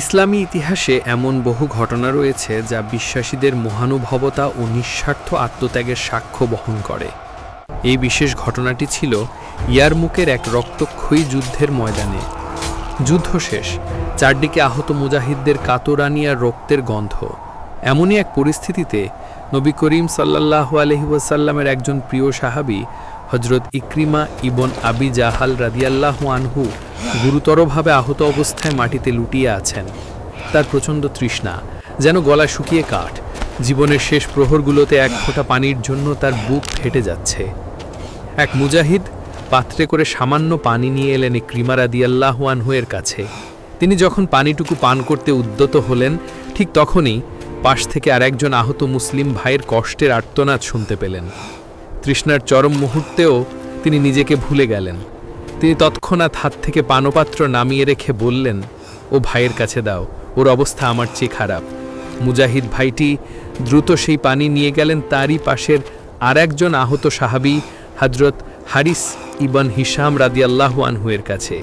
ইসলামী ইতিহাসে এমন বহু ঘটনা রয়েছে যা বিশ্বাসীদের মহানুভবতা ও নিঃস্বার্থ আত্মত্যাগের সাক্ষ্য বহন করে। এই বিশেষ ঘটনাটি ছিল ইয়ারমুকের এক রক্তক্ষয়ী যুদ্ধের ময়দানে। যুদ্ধ শেষ, চারদিকে আহত মুজাহিদদের কাতরানি আর রক্তের গন্ধ। এমনই এক পরিস্থিতিতে নবী করিম সাল্লাহ আলহিউসাল্লামের একজন প্রিয় সাহাবী হজরত ইক্রিমা ইবন আবি জাহাল রাদিয়াল্লাহু আনহু গুরুতরভাবে আহত অবস্থায় মাটিতে লুটিয়ে আছেন। তার প্রচণ্ড তৃষ্ণা, যেন গলা শুকিয়ে কাঠ। জীবনের শেষ প্রহরগুলোতে এক ফোঁটা পানির জন্য তার বুক ফেটে যাচ্ছে। এক মুজাহিদ পাত্রে করে সামান্য পানি নিয়ে এলেন ইক্রিমা রাদিয়াল্লাহু আনহু এর কাছে। তিনি যখন পানিটুকু পান করতে উদ্যত হলেন, ঠিক তখনই পাশ থেকে আরেকজন আহত মুসলিম ভাইয়ের কষ্টের আর্তনাদ শুনতে পেলেন। তৃষ্ণার চরম মুহূর্তেও তিনি নিজেকে ভুলে গেলেন। তিনি তৎক্ষণাৎ হাত থেকে পানপাত্র নামিয়ে রেখে বললেন, ও ভাইয়ের কাছে দাও, ওর অবস্থা আমার চেয়ে খারাপ। মুজাহিদ ভাইটি দ্রুত সেই পানি নিয়ে গেলেন, তারই পাশের আর একজন আহত সাহাবি হজরত হারিস ইবন হিসাম রাদিয়াল্লাহু আনহুয়ের কাছে।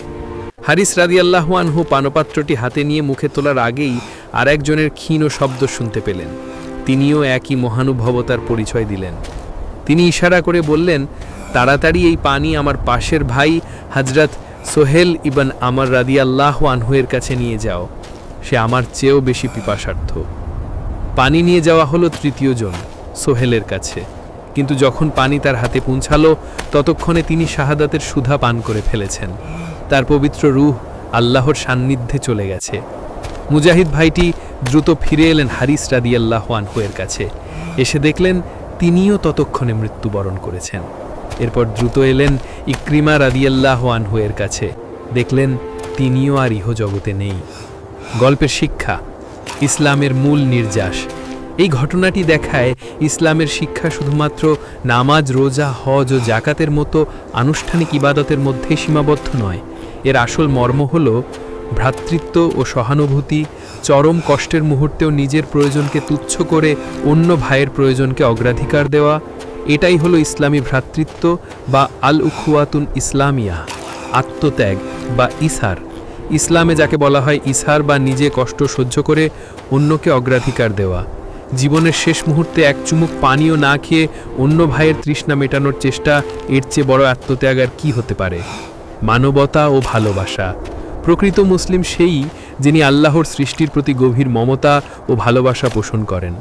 হারিস রাদিয়াল্লাহু আনহু পানপাত্রটি হাতে নিয়ে মুখে তোলার আগেই আর একজনের ক্ষীণ শব্দ শুনতে পেলেন। তিনিও একই মহানুভবতার পরিচয় দিলেন। তিনি ইশারা করে বললেন, তাড়াতাড়ি এই পানি আমার পাশের ভাই হজরত সোহেল ইবন আমার রাদিয়াল্লাহ আনহুয়ের কাছে নিয়ে যাও। সে আমার চেয়েও বেশি পিপাসার্থ। পানি নিয়ে যাওয়া হলো তৃতীয় জন সোহেলের কাছে। কিন্তু যখন পানি তার হাতে পৌঁছালো, ততক্ষণে তিনি শাহাদাতের সুধা পান করে ফেলেছেন। তার পবিত্র রুহ আল্লাহর সান্নিধ্যে চলে গেছে। মুজাহিদ ভাইটি দ্রুত ফিরে এলেন হারিস রাদিয়াল্লাহ আনহুয়ের কাছে। এসে দেখলেন তিনিও ততক্ষণে মৃত্যুবরণ করেছেন। এরপর দ্রুত এলেন ইক্রিমা রাদিয়াল্লাহ আনহুয়ের কাছে। দেখলেন তিনিও আর ইহ জগতে নেই। গল্পের শিক্ষা, ইসলামের মূল নির্যাস। এই ঘটনাটি দেখায় ইসলামের শিক্ষা শুধুমাত্র নামাজ, রোজা, হজ ও জাকাতের মতো আনুষ্ঠানিক ইবাদতের মধ্যে সীমাবদ্ধ নয়। এর আসল মর্ম হল ভ্রাতৃত্ব ও সহানুভূতি, চরম কষ্টের মুহূর্তেও নিজের প্রয়োজনকে তুচ্ছ করে অন্য ভাইয়ের প্রয়োজনকে অগ্রাধিকার দেওয়া, এটাই হলো ইসলামী ভ্রাতৃত্ব বা আল উখুয়াতুন ইসলামিয়া, আত্মত্যাগ বা ইসার। ইসলামে যাকে বলা হয় ইসার বা নিজে কষ্ট সহ্য করে অন্যকে অগ্রাধিকার দেওয়া। জীবনের শেষ মুহূর্তে এক চুমুক পানীয় না খেয়ে অন্য ভাইয়ের তৃষ্ণা মেটানোর চেষ্টা, এর চেয়ে বড় আত্মত্যাগ আর কী হতে পারে? মানবতা ও ভালোবাসা। প্রকৃত মুসলিম সেই যিনি আল্লাহর সৃষ্টির প্রতি গভীর মমতা ও ভালোবাসা পোষণ করেন।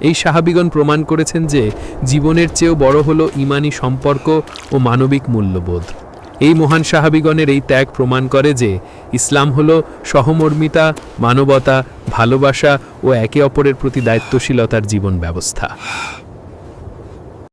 এই সাহাবিগণ প্রমাণ করেছেন যে জীবনের চেয়েও বড় হলো ইমানি সম্পর্ক ও মানবিক মূল্যবোধ। এই মহান সাহাবিগণের এই ত্যাগ প্রমাণ করে যে ইসলাম হলো সহমর্মিতা, মানবতা, ভালোবাসা ও একে অপরের প্রতি দায়িত্বশীলতার জীবন ব্যবস্থা।